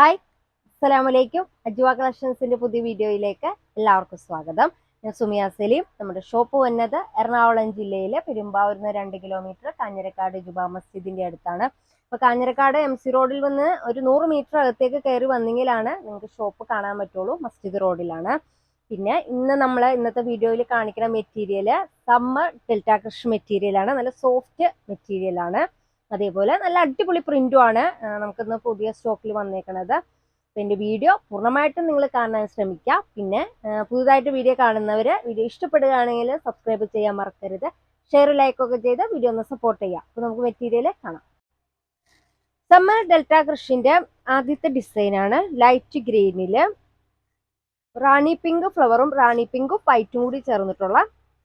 Hi അസ്സലാമലൈക്കും. അജ്വ കളക്ഷൻസിന്റെ പുതിയ വീഡിയോയിലേക്ക് എല്ലാവർക്കും സ്വാഗതം. ഞാൻ സുമിയ സലീം. നമ്മുടെ ഷോപ്പ് വന്നത് എറണാകുളം ജില്ലയിലെ പെരുമ്പാവൂരിൽ രണ്ട് കിലോമീറ്റർ കാഞ്ഞിരക്കാട് ജുബാ മസ്ജിദിന്റെ അടുത്താണ്. അപ്പൊ കാഞ്ഞിരക്കാട് എം സി റോഡിൽ വന്ന് ഒരു നൂറ് മീറ്റർ അകത്തേക്ക് കയറി വന്നെങ്കിലാണ് നിങ്ങൾക്ക് ഷോപ്പ് കാണാൻ പറ്റുള്ളൂ. മസ്ജിദ് റോഡിലാണ്. പിന്നെ ഇന്ന് നമ്മൾ ഇന്നത്തെ വീഡിയോയിൽ കാണിക്കുന്ന മെറ്റീരിയൽ സമ്മർ ഡെൽറ്റ കൃഷി മെറ്റീരിയലാണ്. നല്ല സോഫ്റ്റ് മെറ്റീരിയൽ ആണ് അതേപോലെ നല്ല അടിപൊളി പ്രിന്റും ആണ് നമുക്കിന്ന് പുതിയ സ്റ്റോക്കിൽ വന്നേക്കണത്. എന്റെ വീഡിയോ പൂർണമായിട്ടും നിങ്ങൾ കാണാൻ ശ്രമിക്കുക. പിന്നെ പുതുതായിട്ട് വീഡിയോ കാണുന്നവര് വീഡിയോ ഇഷ്ടപ്പെടുകയാണെങ്കിൽ സബ്സ്ക്രൈബ് ചെയ്യാൻ മറക്കരുത്. ഷെയർ ലൈക്ക് ഒക്കെ ചെയ്ത് വീഡിയോ ഒന്ന് സപ്പോർട്ട് ചെയ്യാം അപ്പൊ നമുക്ക് മെറ്റീരിയൽ കാണാം. സമ്മർ ഡെൽറ്റ കൃഷിന്റെ ആദ്യത്തെ ഡിസൈനാണ് ലൈറ്റ് ഗ്രീനിൽ റാണി പിങ്ക് ഫ്ലവറും റാണി പിങ്കും വൈറ്റും കൂടി ചേർന്നിട്ടുള്ള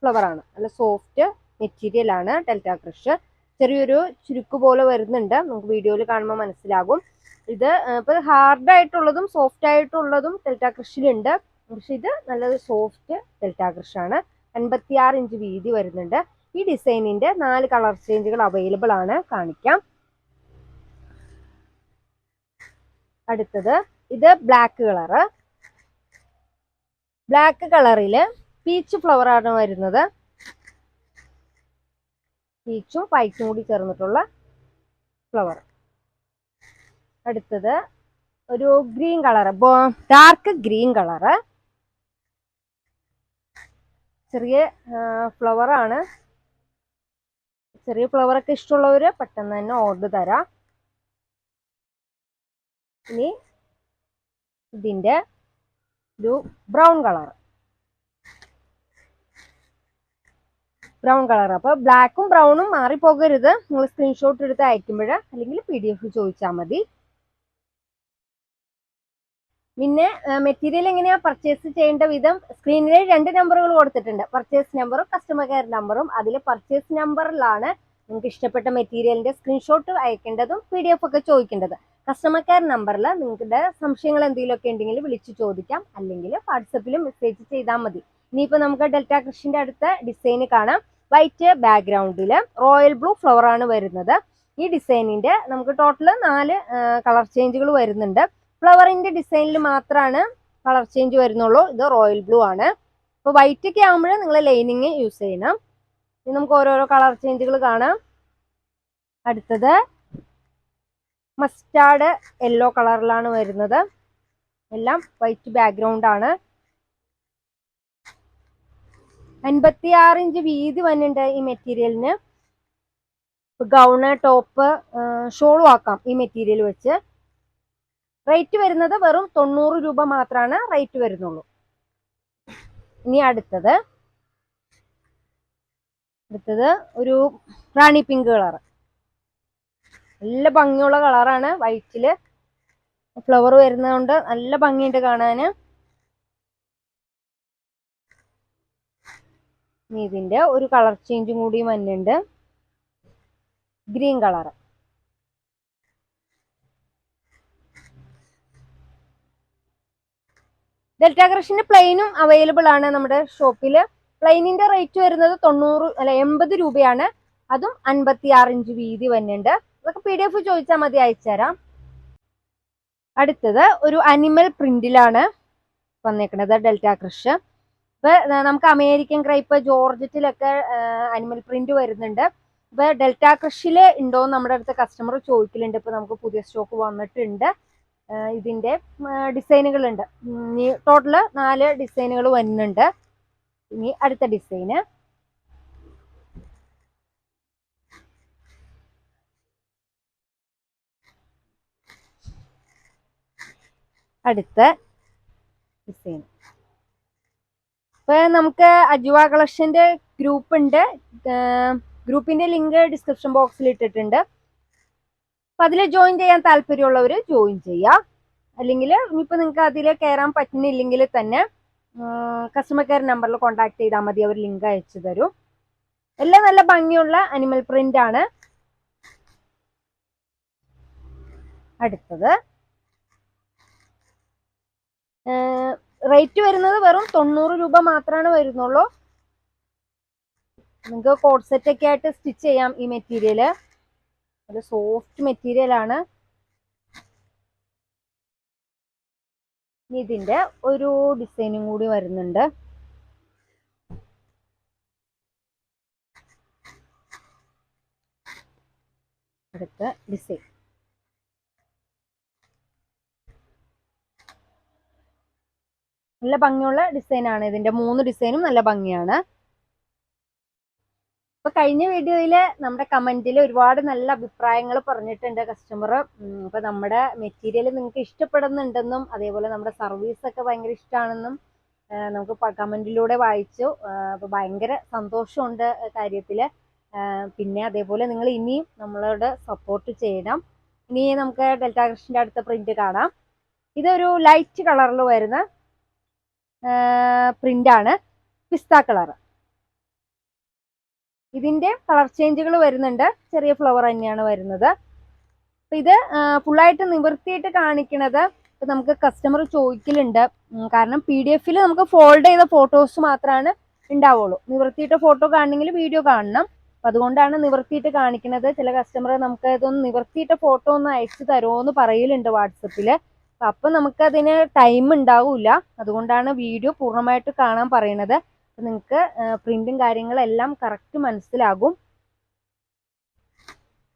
ഫ്ലവറാണ് നല്ല സോഫ്റ്റ് മെറ്റീരിയൽ ആണ് ഡെൽറ്റ കൃഷ് ചെറിയൊരു ചുരുക്ക് പോലെ വരുന്നുണ്ട്. നമുക്ക് വീഡിയോയിൽ കാണുമ്പോൾ മനസ്സിലാകും. ഇത് ഇപ്പൊ ഹാർഡ് ആയിട്ടുള്ളതും സോഫ്റ്റ് ആയിട്ടുള്ളതും ഡെൽറ്റ കൃഷിയിലുണ്ട് പക്ഷെ ഇത് നല്ലൊരു സോഫ്റ്റ് ഡെൽറ്റ കൃഷാണ് അൻപത്തിയാറ് ഇഞ്ച് വീതി വരുന്നുണ്ട്. ഈ ഡിസൈനിന്റെ നാല് കളർ ചേഞ്ചുകൾ അവൈലബിൾ ആണ്. കാണിക്കാം. അടുത്തത് ഇത് ബ്ലാക്ക് കളറ് ബ്ലാക്ക് കളറിൽ പീച്ച് ഫ്ലവർ ആണ് വരുന്നത്. പീച്ചും വൈറ്റും കൂടി ചേർന്നിട്ടുള്ള ഫ്ലവർ അടുത്തത് ഒരു green colour dark green colour ചെറിയ ഫ്ലവർ ആണ്. ചെറിയ ഫ്ലവർ ഒക്കെ ഇഷ്ടമുള്ളവര് പെട്ടെന്ന് തന്നെ ഓർഡർ തരാം. ഇനി ഇതിന്റെ ഒരു ബ്രൗൺ കളർ ബ്രൗൺ കളർ അപ്പോൾ ബ്ലാക്കും ബ്രൗണും മാറിപ്പോകരുത്. നിങ്ങൾ സ്ക്രീൻഷോട്ട് എടുത്ത് അയക്കുമ്പോൾ അല്ലെങ്കിൽ പി ഡി എഫ് ചോദിച്ചാൽ മതി. പിന്നെ മെറ്റീരിയൽ എങ്ങനെയാ പർച്ചേസ് ചെയ്യേണ്ട വിധം? സ്ക്രീനിൽ രണ്ട് നമ്പറുകൾ കൊടുത്തിട്ടുണ്ട്. പർച്ചേസ് നമ്പറും കസ്റ്റമർ കെയർ നമ്പറും അതിൽ പർച്ചേസ് നമ്പറിലാണ് നിങ്ങൾക്ക് ഇഷ്ടപ്പെട്ട മെറ്റീരിയലിന്റെ സ്ക്രീൻഷോട്ട് അയക്കേണ്ടതും പി ഡി എഫ് ഒക്കെ ചോദിക്കേണ്ടത്. കസ്റ്റമർ കെയർ നമ്പറിൽ നിങ്ങളുടെ സംശയങ്ങൾ എന്തെങ്കിലുമൊക്കെ ഉണ്ടെങ്കിൽ വിളിച്ച് ചോദിക്കാം. അല്ലെങ്കിൽ വാട്സപ്പിലും മെസ്സേജ് ചെയ്താൽ മതി. ഇനിയിപ്പോൾ നമുക്ക് ഡെൽറ്റ കൃഷിന്റെ അടുത്ത ഡിസൈന് കാണാം. വൈറ്റ് ബാക്ക്ഗ്രൗണ്ടിൽ റോയൽ ബ്ലൂ ഫ്ലവർ ആണ് വരുന്നത്. ഈ ഡിസൈനിന്റെ നമുക്ക് ടോട്ടൽ നാല് കളർ ചേഞ്ചുകൾ വരുന്നുണ്ട്. ഫ്ലവറിന്റെ ഡിസൈനിൽ മാത്രമാണ് കളർ ചേഞ്ച് വരുന്നുള്ളൂ. ഇത് റോയൽ ബ്ലൂ ആണ്. അപ്പോൾ വൈറ്റ് ഒക്കെ ആകുമ്പോൾ നിങ്ങൾ ലൈനിങ് യൂസ് ചെയ്യണം. ഇനി നമുക്ക് ഓരോരോ കളർ ചേഞ്ചുകൾ കാണാം. അടുത്തത് മസ്റ്റാർഡ് യെല്ലോ കളറിലാണ് വരുന്നത്. എല്ലാം വൈറ്റ് ബാക്ക്ഗ്രൗണ്ട് ആണ്. അൻപത്തി ആറ് ഇഞ്ച് വീതി വന്നിട്ടുണ്ട് ഈ മെറ്റീരിയലിന്. ഗൗണ് ടോപ്പ് ഷോളും ആക്കാം ഈ മെറ്റീരിയൽ വെച്ച്. റേറ്റ് വരുന്നത് വെറും തൊണ്ണൂറ് രൂപ മാത്രമാണ് റേറ്റ് വരുന്നുള്ളൂ. ഇനി അടുത്തത്. അടുത്തത് ഒരു റാണി പിങ്ക് കളർ നല്ല ഭംഗിയുള്ള കളറാണ് വൈറ്റിൽ ഫ്ലവർ വരുന്നതുകൊണ്ട് നല്ല ഭംഗിയുണ്ട് കാണാന്. ഇനി ഇതിന്റെ ഒരു കളർ ചേഞ്ചും കൂടി വന്നിട്ടുണ്ട്. ഗ്രീൻ കളർ ഡെൽറ്റ ക്രഷിന്റെ പ്ലെയിനും അവൈലബിൾ ആണ് നമ്മുടെ ഷോപ്പിൽ പ്ലെയിനിന്റെ റേറ്റ് വരുന്നത് തൊണ്ണൂറ് അല്ല എൺപത് രൂപയാണ്. അതും അൻപത്തി ആറ് ഇഞ്ച് വീതി വന്നിട്ടുണ്ട്. അതൊക്കെ പി ഡി എഫ് ചോദിച്ചാൽ മതി അയച്ചുതരാം അടുത്തത് ഒരു അനിമൽ പ്രിന്റിലാണ് വന്നേക്കുന്നത് ഡെൽറ്റ ക്രഷ് ഇപ്പൊ നമുക്ക് അമേരിക്കൻ ക്രൈപ്പ് ജോർജറ്റിലൊക്കെ അനിമൽ പ്രിന്റ് വരുന്നുണ്ട്. ഇപ്പൊ ഡെൽറ്റ കൃഷിയിൽ ഉണ്ടോ നമ്മുടെ അടുത്ത കസ്റ്റമർ ചോദിക്കലുണ്ട്. ഇപ്പൊ നമുക്ക് പുതിയ സ്റ്റോക്ക് വന്നിട്ടുണ്ട്. ഇതിന്റെ ഡിസൈനുകൾ ഉണ്ട് ടോട്ടൽ നാല് ഡിസൈനുകൾ വരുന്നുണ്ട്. ഇനി അടുത്ത ഡിസൈന് അടുത്ത ഡിസൈൻ ഇപ്പൊ നമുക്ക് അജുവ കളക്ഷന്റെ ഗ്രൂപ്പ് ഉണ്ട് ഗ്രൂപ്പിന്റെ ലിങ്ക് ഡിസ്ക്രിപ്ഷൻ ബോക്സിൽ ഇട്ടിട്ടുണ്ട്. അപ്പൊ അതിൽ ജോയിൻ ചെയ്യാൻ താല്പര്യമുള്ളവർ ജോയിൻ ചെയ്യാം അല്ലെങ്കിൽ ഇനിയിപ്പോൾ നിങ്ങൾക്ക് അതിൽ കയറാൻ പറ്റുന്നില്ലെങ്കിൽ തന്നെ കസ്റ്റമർ കെയർ നമ്പറിൽ കോൺടാക്ട് ചെയ്താൽ മതി. അവർ ലിങ്ക് അയച്ചു തരും. എല്ലാം നല്ല ഭംഗിയുള്ള അനിമൽ പ്രിന്റ് ആണ്. അടുത്തത്. റേറ്റ് വരുന്നത് വെറും തൊണ്ണൂറ് രൂപ മാത്രമാണ് വരുന്നുള്ളൂ. നിങ്ങൾക്ക് കോഡ് സെറ്റ് ഒക്കെ ആയിട്ട് സ്റ്റിച്ച് ചെയ്യാം ഈ മെറ്റീരിയൽ ഒരു സോഫ്റ്റ് മെറ്റീരിയൽ ആണ്. ഇതിന്റെ ഒരു ഡിസൈനും കൂടി വരുന്നുണ്ട്. അടുത്ത ഡിസൈൻ നല്ല ഭംഗിയുള്ള ഡിസൈൻ ആണ്. ഇതിന്റെ മൂന്ന് ഡിസൈനും നല്ല ഭംഗിയാണ്. അപ്പൊ കഴിഞ്ഞ വീഡിയോയിൽ നമ്മുടെ കമന്റിൽ ഒരുപാട് നല്ല അഭിപ്രായങ്ങൾ പറഞ്ഞിട്ടുണ്ട് കസ്റ്റമർ അപ്പൊ നമ്മുടെ മെറ്റീരിയൽ നിങ്ങൾക്ക് ഇഷ്ടപ്പെടുന്നുണ്ടെന്നും അതേപോലെ നമ്മുടെ സർവീസ് ഒക്കെ ഭയങ്കര ഇഷ്ടമാണെന്നും നമുക്ക് കമന്റിലൂടെ വായിച്ചു. അപ്പൊ ഭയങ്കര സന്തോഷമുണ്ട് കാര്യത്തിൽ. പിന്നെ അതേപോലെ നിങ്ങൾ ഇനിയും നമ്മളോട് സപ്പോർട്ട് ചെയ്യണം. ഇനി നമുക്ക് ഡെൽറ്റ കൃഷ്ണന്റെ അടുത്ത പ്രിന്റ് കാണാം. ഇതൊരു ലൈറ്റ് കളറിൽ വരുന്ന പ്രിന്റ് ആണ് പിസ്ത കളർ ഇതിന്റെ കളർ ചേഞ്ചുകൾ വരുന്നുണ്ട്. ചെറിയ ഫ്ലവർ തന്നെയാണ് വരുന്നത്. അപ്പം ഇത് ഫുള്ളായിട്ട് നിവർത്തിയിട്ട് കാണിക്കണത് ഇപ്പം നമുക്ക് കസ്റ്റമർ ചോദിക്കലുണ്ട്. കാരണം പി ഡി എഫിൽ നമുക്ക് ഫോൾഡ് ചെയ്ത ഫോട്ടോസ് മാത്രമാണ് ഉണ്ടാവുള്ളൂ നിവർത്തിയിട്ട് ഫോട്ടോ കാണണമെങ്കിൽ വീഡിയോ കാണണം. അപ്പൊ അതുകൊണ്ടാണ് നിവർത്തിയിട്ട് കാണിക്കുന്നത് ചില കസ്റ്റമർ നമുക്ക് ഇതൊന്ന് നിവർത്തിയിട്ട് ഫോട്ടോ ഒന്ന് അയച്ചു തരുമോ എന്ന് പറയലുണ്ട് വാട്സപ്പിൽ അപ്പൊ നമുക്ക് അതിന് ടൈം ഉണ്ടാവില്ല അതുകൊണ്ടാണ് വീഡിയോ പൂർണമായിട്ട് കാണാൻ പറയുന്നത് നിങ്ങൾക്ക് പ്രിന്റും കാര്യങ്ങളെല്ലാം കറക്റ്റ് മനസ്സിലാകും.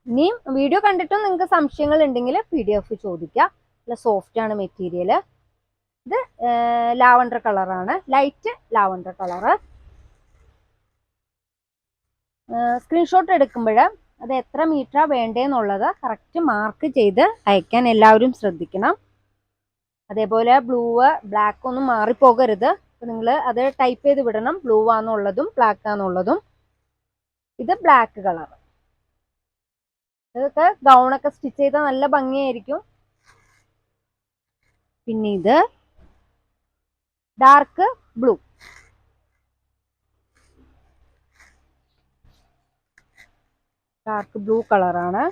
ഇനിയും വീഡിയോ കണ്ടിട്ടും നിങ്ങൾക്ക് സംശയങ്ങൾ ഉണ്ടെങ്കിൽ പി ഡി എഫ് ചോദിക്കാം. നല്ല സോഫ്റ്റ് ആണ് മെറ്റീരിയൽ ഇത് ലാവണ്ടർ കളറാണ് ലൈറ്റ് ലാവണ്ടർ കളറ് സ്ക്രീൻഷോട്ട് എടുക്കുമ്പോൾ അത് എത്ര മീറ്ററാണ് വേണ്ടതെന്നുള്ളത് കറക്റ്റ് മാർക്ക് ചെയ്ത് അയക്കാൻ എല്ലാവരും ശ്രദ്ധിക്കണം. അതേപോലെ ബ്ലൂവ് ബ്ലാക്ക് ഒന്നും മാറിപ്പോകരുത്. നിങ്ങൾ അത് ടൈപ്പ് ചെയ്ത് വിടണം. ബ്ലൂ ആണെന്നുള്ളതും ബ്ലാക്ക് ആണെന്നുള്ളതും. ഇത് ബ്ലാക്ക് കളർ ഇതൊക്കെ ഗൗണൊക്കെ സ്റ്റിച്ച് ചെയ്താൽ നല്ല ഭംഗിയായിരിക്കും. പിന്നെ ഇത് ഡാർക്ക് ബ്ലൂ ഡാർക്ക് ബ്ലൂ കളറാണ്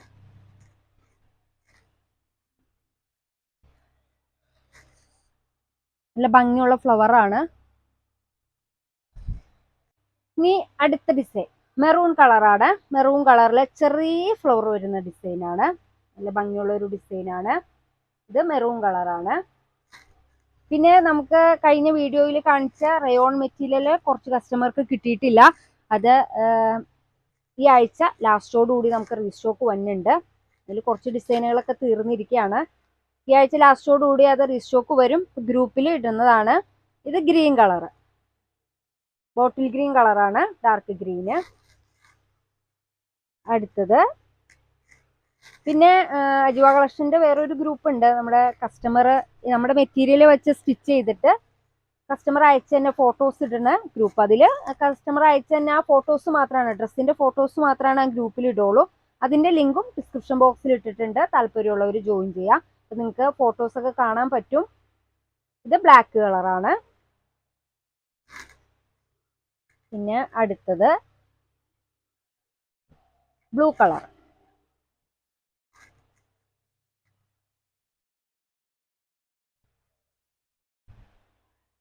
നല്ല ഭംഗിയുള്ള ഫ്ലവർ ആണ്. ഇനി അടുത്ത ഡിസൈൻ മെറൂൺ കളറാണ് മെറൂൺ കളറിൽ ചെറിയ ഫ്ലവർ വരുന്ന ഡിസൈനാണ് നല്ല ഭംഗിയുള്ള ഒരു ഡിസൈനാണ് ഇത് മെറൂൺ കളറാണ് പിന്നെ നമുക്ക് കഴിഞ്ഞ വീഡിയോയിൽ കാണിച്ച റയോൺ മെറ്റീരിയൽ കുറച്ച് കസ്റ്റമർക്ക് കിട്ടിയിട്ടില്ല. അത് ഈ ആഴ്ച ലാസ്റ്റോടുകൂടി നമുക്ക് റീസ്റ്റോക്ക് വന്നിട്ടുണ്ട്. അതിൽ കുറച്ച് ഡിസൈനുകളൊക്കെ തീർന്നിരിക്കുകയാണ് ഈ ആഴ്ച ലാസ്റ്റോടുകൂടി അത് റീസ്റ്റോക്ക് വരും. ഗ്രൂപ്പിൽ ഇടുന്നതാണ്. ഇത് ഗ്രീൻ കളർ ബോട്ടിൽ ഗ്രീൻ കളറാണ് ഡാർക്ക് ഗ്രീന് അടുത്തത്. പിന്നെ അജുവ കളക്ഷന്റെ വേറൊരു ഗ്രൂപ്പ് ഉണ്ട്. നമ്മുടെ കസ്റ്റമർ നമ്മുടെ മെറ്റീരിയൽ വെച്ച് സ്റ്റിച്ച് ചെയ്തിട്ട് കസ്റ്റമർ അയച്ചു തന്നെ ഫോട്ടോസ് ഇടുന്ന ഗ്രൂപ്പ് അതിൽ കസ്റ്റമർ അയച്ചു തന്നെ ആ ഫോട്ടോസ് മാത്രമാണ് ഡ്രസ്സിന്റെ ഫോട്ടോസ് മാത്രമാണ് ആ ഗ്രൂപ്പിൽ ഇടുള്ളൂ. അതിന്റെ ലിങ്കും ഡിസ്ക്രിപ്ഷൻ ബോക്സിൽ ഇട്ടിട്ടുണ്ട്. താല്പര്യമുള്ളവർ ജോയിൻ ചെയ്യാം. നിങ്ങൾക്ക് ഫോട്ടോസ് ഒക്കെ കാണാൻ പറ്റും. ഇത് ബ്ലാക്ക് കളറാണ് പിന്നെ അടുത്തത് ബ്ലൂ കളർ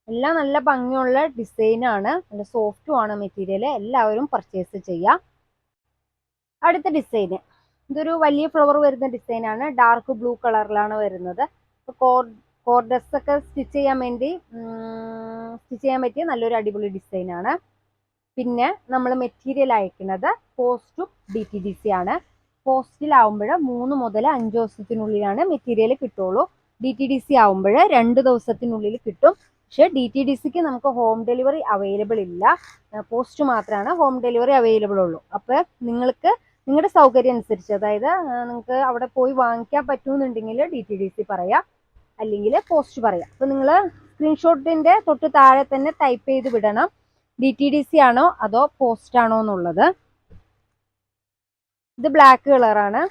എല്ലാം നല്ല ഭംഗിയുള്ള ഡിസൈനാണ് നല്ല സോഫ്റ്റുമാണ് മെറ്റീരിയൽ എല്ലാവരും പർച്ചേസ് ചെയ്യാം. അടുത്ത ഡിസൈന് ഇതൊരു വലിയ ഫ്ലവർ വരുന്ന ഡിസൈനാണ് ഡാർക്ക് ബ്ലൂ കളറിലാണ് വരുന്നത്. കോർഡസ് ഒക്കെ സ്റ്റിച്ച് ചെയ്യാൻ വേണ്ടി സ്റ്റിച്ച് ചെയ്യാൻ പറ്റിയ നല്ലൊരു അടിപൊളി ഡിസൈനാണ് പിന്നെ നമ്മൾ മെറ്റീരിയൽ അയക്കുന്നത് പോസ്റ്റും ഡി ടി ഡി സി ആണ്. പോസ്റ്റിലാവുമ്പോൾ മൂന്ന് മുതൽ അഞ്ച് ദിവസത്തിനുള്ളിലാണ് മെറ്റീരിയൽ കിട്ടുള്ളൂ. ഡി ടി ഡി സി ആവുമ്പോൾ രണ്ട് ദിവസത്തിനുള്ളിൽ കിട്ടും. പക്ഷെ ഡി ടി ഡി സിക്ക് നമുക്ക് ഹോം ഡെലിവറി അവൈലബിൾ ഇല്ല. പോസ്റ്റ് മാത്രമാണ് ഹോം ഡെലിവറി അവൈലബിൾ ഉള്ളൂ. അപ്പോൾ നിങ്ങൾക്ക് നിങ്ങളുടെ സൗകര്യം അനുസരിച്ച് അതായത് നിങ്ങൾക്ക് അവിടെ പോയി വാങ്ങിക്കാൻ പറ്റുമെന്നുണ്ടെങ്കിൽ ഡി ടി ഡി സി പറയാം അല്ലെങ്കിൽ പോസ്റ്റ് പറയാം. അപ്പോൾ നിങ്ങൾ സ്ക്രീൻഷോട്ടിന്റെ തൊട്ട് താഴെ തന്നെ ടൈപ്പ് ചെയ്ത് വിടണം ഡി ടി ഡി സി ആണോ അതോ പോസ്റ്റ് ആണോ എന്നുള്ളത്. ഇത് ബ്ലാക്ക് കളറാണ്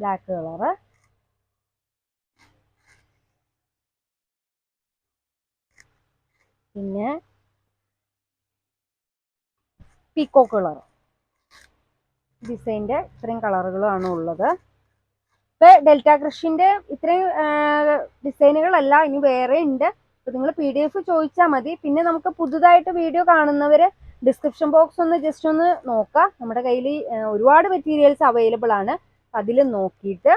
ബ്ലാക്ക് കളറ് പിന്നെ പീക്കോ കളർ. ഡിസൈന്റെ ഇത്രയും കളറുകളാണ് ഉള്ളത്. ഇപ്പൊ ഡെൽറ്റ കൃഷിന്റെ ഇത്രയും ഡിസൈനുകളല്ല ഇനി വേറെ ഉണ്ട്. അപ്പൊ നിങ്ങൾ പി ഡി എഫ് ചോദിച്ചാൽ മതി. പിന്നെ നമുക്ക് പുതുതായിട്ട് വീഡിയോ കാണുന്നവര് ഡിസ്ക്രിപ്ഷൻ ബോക്സ് ഒന്ന് ജസ്റ്റ് ഒന്ന് നോക്കാം. നമ്മുടെ കയ്യിൽ ഒരുപാട് മെറ്റീരിയൽസ് അവൈലബിൾ ആണ്. അതിൽ നോക്കിയിട്ട്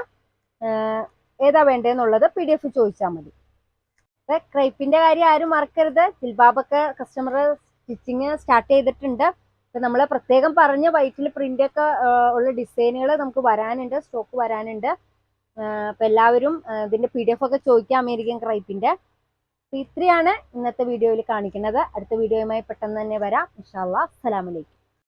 ഏതാ വേണ്ടതെന്നുള്ളത് പി ഡി എഫ് ചോദിച്ചാൽ മതി. ക്രൈപ്പിന്റെ കാര്യം ആരും മറക്കരുത്. ദിൽബാബൊക്കെ കസ്റ്റമർ സ്റ്റിച്ചിങ് സ്റ്റാർട്ട് ചെയ്തിട്ടുണ്ട്. നമ്മൾ പ്രത്യേകം പറഞ്ഞ വൈറ്റിൽ പ്രിന്റ് ഒക്കെ ഉള്ള ഡിസൈനുകൾ നമുക്ക് വരാനുണ്ട് സ്റ്റോക്ക് വരാനുണ്ട്. അപ്പൊ എല്ലാവരും ഇതിന്റെ പി ഡി എഫ് ഒക്കെ ചോദിക്കാം അമേരിക്കൻ ക്രൈപ്പിന്റെ ഇത്രയാണ് ഇന്നത്തെ വീഡിയോയിൽ കാണിക്കുന്നത്. അടുത്ത വീഡിയോയുമായി പെട്ടെന്ന് തന്നെ വരാം. ഇൻഷാല്ലാ അസ്സലാമലൈക്കും